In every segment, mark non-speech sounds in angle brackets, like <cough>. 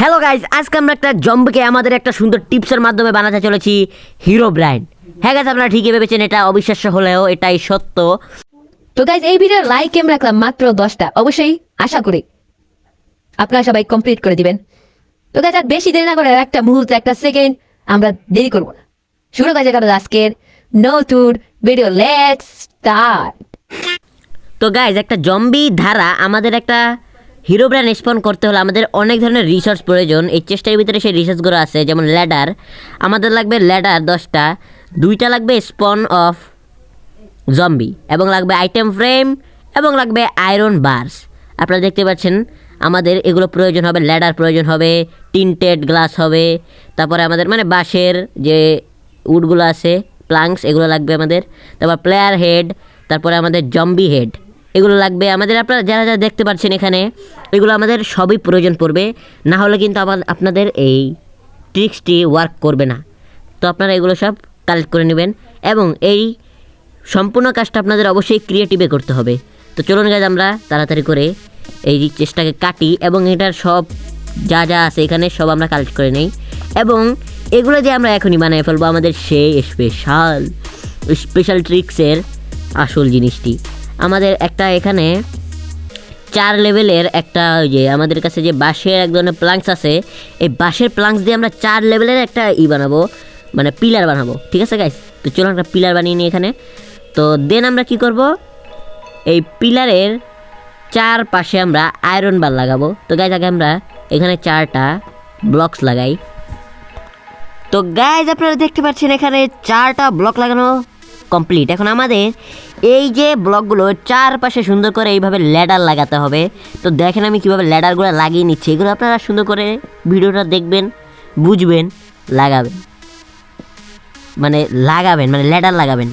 Hello guys আজকে আমরা একটা জম্বিকে আমাদের একটা সুন্দর টিপসের মাধ্যমে বানাতে চলেছি হিরো ব্র্যান্ড হ্যাঁ গাইজ আপনারা ঠিকই ভেবেছেন, এটা অবিশ্বাস্য হলেও এটাই সত্য। তো গাইজ এই ভিডিওর লাইক এম রাখলাম মাত্র দশটা। অবশ্যই আশা করি আপনারা সবাই কমপ্লিট করে দিবেন। তো গাইজ আর বেশি দেরি না করে একটা মুহূর্ত, একটা সেকেন্ড আমরা দেরি করব না। শুরু কাজে কারও আজকের নতুন ভিডিও লেটস স্টার্ট তো গাইজ একটা জম্বি ধারা, আমাদের একটা হিরো ব্র্যান্ড স্পন করতে হলে আমাদের অনেক ধরনের রিসোর্স প্রয়োজন। এই চেষ্টার ভিতরে সেই রিসোর্সগুলো আছে, যেমন ল্যাডার আমাদের লাগবে ল্যাডার দশটা, দুইটা লাগবে স্পন অফ জম্বি এবং লাগবে আইটেম ফ্রেম এবং লাগবে আয়রন বার্স আপনারা দেখতে পাচ্ছেন, আমাদের এগুলো প্রয়োজন হবে ল্যাডার প্রয়োজন হবে টিনটেড গ্লাস হবে, তারপরে আমাদের মানে বাঁশের যে উডগুলো আছে প্লাংস এগুলো লাগবে আমাদের। তারপর প্লেয়ার হেড তারপরে আমাদের জম্বি হেড এগুলো লাগবে। আমাদের আপনারা যারা যারা দেখতে পাচ্ছেন এখানে, এগুলো আমাদের সবই প্রয়োজন পড়বে। না হলে কিন্তু আমার আপনাদের এই ট্রিক্সটি ওয়ার্ক করবে না। তো আপনারা এগুলো সব কালেক্ট করে নেবেন এবং এই সম্পূর্ণ কাজটা আপনাদের অবশ্যই ক্রিয়েটিভে করতে হবে। তো চলুন গাছ আমরা তাড়াতাড়ি করে এই চেষ্টাকে কাটি এবং এটার সব যা যা আছে এখানে সব আমরা কালেক্ট করে নেই। এবং এগুলো যে আমরা এখনই বানিয়ে ফেলব আমাদের সেই স্পেশাল স্পেশাল ট্রিক্সের আসল জিনিসটি। আমাদের একটা এখানে চার লেভেলের একটা ওই যে আমাদের কাছে যে বাঁশের এক ধরনের প্লাঙ্কস আছে, এই বাঁশের প্লাঙ্কস দিয়ে আমরা চার লেভেলের একটা ই বানাবো মানে পিলার বানাবো, ঠিক আছে গাইস তো চলুন একটা পিলার বানিয়ে নিই এখানে। তো দেন আমরা কি করব? এই পিলারের চার পাশে আমরা আয়রন বার লাগাবো। তো গাইজ আগে আমরা এখানে চারটা ব্লকস লাগাই। তো গাইজ আপনারা দেখতে পাচ্ছেন এখানে চারটা ব্লক লাগানো। কমপ্লিট এখন আমাদের এই যে ব্লকগুলো চারপাশে সুন্দর করে এইভাবে ল্যাডার লাগাতে হবে। তো দেখেন আমি কীভাবে ল্যাডারগুলো লাগিয়ে নিচ্ছি। এগুলো আপনারা সুন্দর করে ভিডিওটা দেখবেন, বুঝবেন, লাগাবেন। মানে লাগাবেন মানে ল্যাডার লাগাবেন।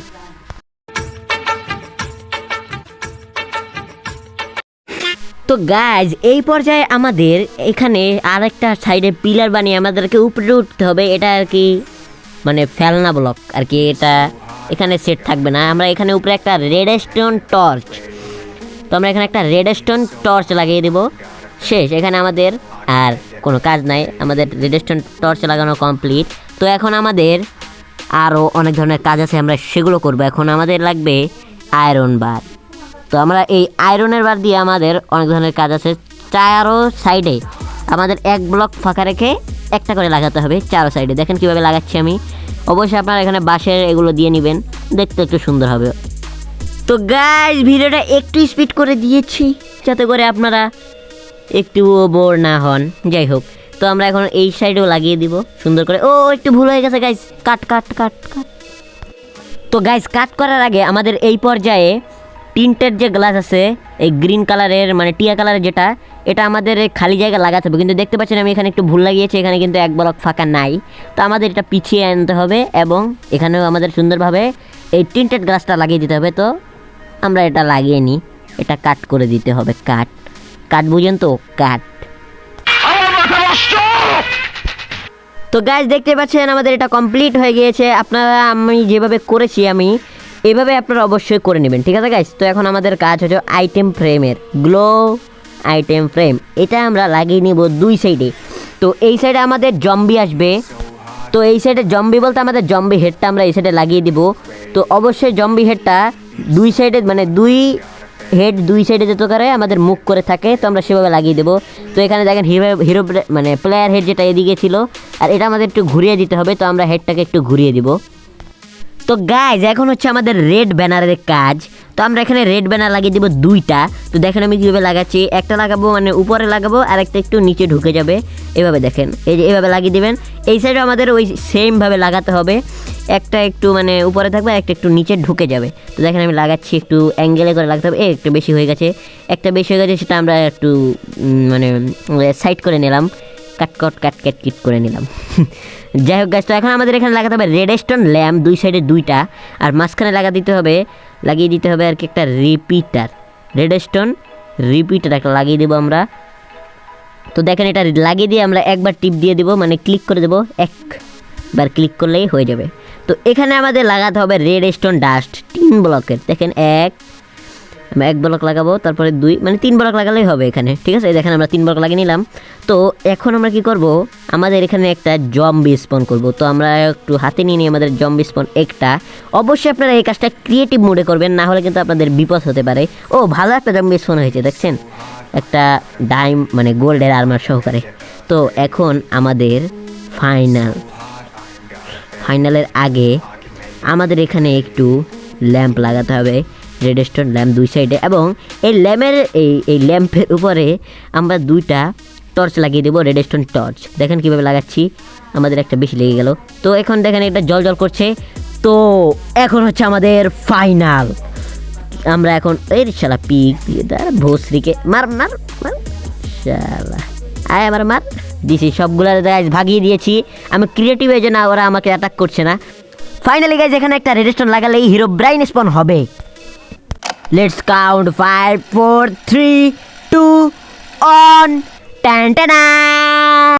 তো গাইজ এই পর্যায়ে আমাদের এখানে আরেকটা সাইডে পিলার বানিয়ে আমাদেরকে উপরে উঠতে হবে। এটা আর কি মানে ফেলনা ব্লক আর কি এটা এখানে সেট থাকবে না। আমরা এখানে উপরে একটা রেড স্টোন টর্চ তো আমরা এখানে একটা রেড স্টোন টর্চ লাগিয়ে দেব। শেষ, এখানে আমাদের আর কোনো কাজ নাই। আমাদের রেড স্টোন টর্চ লাগানো কমপ্লিট তো এখন আমাদের আরও অনেক ধরনের কাজ আছে, আমরা সেগুলো করব। এখন আমাদের লাগবে আয়রন বার তো আমরা এই আয়রনের বার দিয়ে আমাদের অনেক ধরনের কাজ আছে। চারো সাইডে আমাদের এক ব্লক ফাঁকা রেখে একটা করে লাগাতে হবে চারো সাইডে দেখেন কীভাবে লাগাচ্ছি আমি। অবশ্যই আপনারা এখানে বাঁশের এগুলো দিয়ে নেবেন, দেখতে একটু সুন্দর হবে। তো গাইজ ভিডিওটা একটু স্পিড করে দিয়েছি, যাতে করে আপনারা একটু বোর না হন। যাই হোক, তো আমরা এখন এই সাইডেও লাগিয়ে দিব, সুন্দর করে। ও, একটু ভুল হয়ে গেছে গাইজ কাট কাট কাট কাট। তো গাইজ কাট করার আগে আমাদের এই পর্যায়ে টিন্টের যে গ্লাস আছে, এই গ্রিন কালারের মানে টিয়া কালারের যেটা, এটা আমাদের খালি জায়গা লাগাতে হবে। কিন্তু দেখতে পাচ্ছেন আমি এখানে একটু ভুল লাগিয়েছি, এখানে কিন্তু এক ব্লক ফাঁকা নাই। তো আমাদের এটা পিছিয়ে আনতে হবে এবং এখানেও আমাদের সুন্দরভাবে এই টিন্টেড গ্লাসটা লাগিয়ে দিতে হবে। তো আমরা এটা লাগিয়ে নিই। এটা কাট করে দিতে হবে কাট কাট বুঝেন তো কাট তো গাছ দেখতে পাচ্ছেন আমাদের এটা কমপ্লিট হয়ে গিয়েছে। আপনারা, আমি যেভাবে করেছি আমি এভাবে আপনারা অবশ্যই করে নেবেন, ঠিক আছে গাইস তো এখন আমাদের কাজ হচ্ছে আইটেম ফ্রেমের গ্লো আইটেম ফ্রেম এটা আমরা লাগিয়ে নিব দুই সাইডে তো এই সাইডে আমাদের জম্বি আসবে। তো এই সাইডে জম্বি বলতে আমাদের জম্বি হেডটা আমরা এই সাইডে লাগিয়ে দিব। তো অবশ্যই জম্বি হেডটা দুই সাইডে মানে দুই হেড দুই সাইডে যত করে আমাদের মুখ করে থাকে, তো আমরা সেভাবে লাগিয়ে দেবো। তো এখানে দেখেন হিরো হিরো মানে প্লেয়ার হেড যেটা এদিকে ছিল, আর এটা আমাদের একটু ঘুরিয়ে দিতে হবে, তো আমরা হেডটাকে একটু ঘুরিয়ে দিব। তো গাইজ এখন হচ্ছে আমাদের রেড ব্যানারের কাজ। তো আমরা এখানে রেড ব্যানার লাগিয়ে দেবো দুইটা। তো দেখেন আমি কীভাবে লাগাচ্ছি। একটা লাগাবো মানে উপরে লাগাবো আর একটা একটু নিচে ঢুকে যাবে। এভাবে দেখেন, এই যে এভাবে লাগিয়ে দিবেন। এই সাইডে আমাদের ওই সেমভাবে লাগাতে হবে। একটা একটু মানে উপরে থাকবে একটা একটু নিচে ঢুকে যাবে। তো দেখেন আমি লাগাচ্ছি একটু অ্যাঙ্গেলে করে লাগাতে হবে। একটু বেশি হয়ে গেছে। একটা বেশি হয়ে গেছে, সেটা আমরা একটু মানে সাইড করে নিলাম। কাট, কট, কাট কাট, কিট করে নিলাম। <laughs> যাই হোক গাছ তো এখন আমাদের এখানে লাগাতে হবে রেড স্টোন ল্যাম্প দুই সাইডে দুইটা। আর মাঝখানে লাগা দিতে হবে, লাগিয়ে দিতে হবে আর কি একটা রিপিটার রেড স্টোন রিপিটার একটা লাগিয়ে দেবো আমরা। তো দেখেন এটা লাগিয়ে দিয়ে আমরা একবার টিপ দিয়ে দেবো মানে ক্লিক করে দেবো, একবার ক্লিক করলেই হয়ে যাবে। তো এখানে আমাদের লাগাতে হবে রেড স্টোন ডাস্ট তিন ব্লকের দেখেন, এক আমি এক ব্লক লাগাবো, তারপরে দুই মানে তিন ব্লক লাগালেই হবে এখানে, ঠিক আছে? দেখেন আমরা তিন ব্লক লাগিয়ে নিলাম। তো এখন আমরা কি করব? আমাদের এখানে একটা জম্বি স্পন করব। তো আমরা একটু হাতে নিয়ে নিই আমাদের জম্বি স্পন একটা অবশ্যই আপনারা এই কাজটা ক্রিয়েটিভ মোডে করবেন, না হলে কিন্তু আপনাদের বিপদ হতে পারে। ও, ভালো একটা জম্বি স্পন হয়েছে, দেখছেন? একটা ডাইম মানে গোল্ডের আর্মার সহকারে। তো এখন আমাদের ফাইনাল ফাইনালের আগে আমাদের এখানে একটু ল্যাম্প লাগাতে হবে। রেডস্টোন ল্যাম্প দুই সাইডে এবং এই ল্যাম্পের এই এই ল্যাম্পের উপরে আমরা দুইটা টর্চ লাগিয়ে দেবো রেডস্টোন টর্চ দেখেন কীভাবে লাগাচ্ছি। আমাদের একটা বেশি লেগে গেল। তো এখন দেখেন এটা জল জল করছে। তো এখন হচ্ছে আমাদের ফাইনাল আমরা এখন, এই শালা পিক দিয়ে দাঁড়া ভোসরিকে মার মার মার। শালা। আয় আমার মার। দিছি সবগুলো গাইজ ভাগিয়ে দিয়েছি। আমি ক্রিয়েটিভ এই যে না, ওরা আমাকে অ্যাটাক করছে না। ফাইনালি গাইজ এখানে একটা রেডস্টোন লাগালেই হিরো ব্রাইন স্পন হবে। Let's count 5, 4, 3, 2, on. Tan, tan,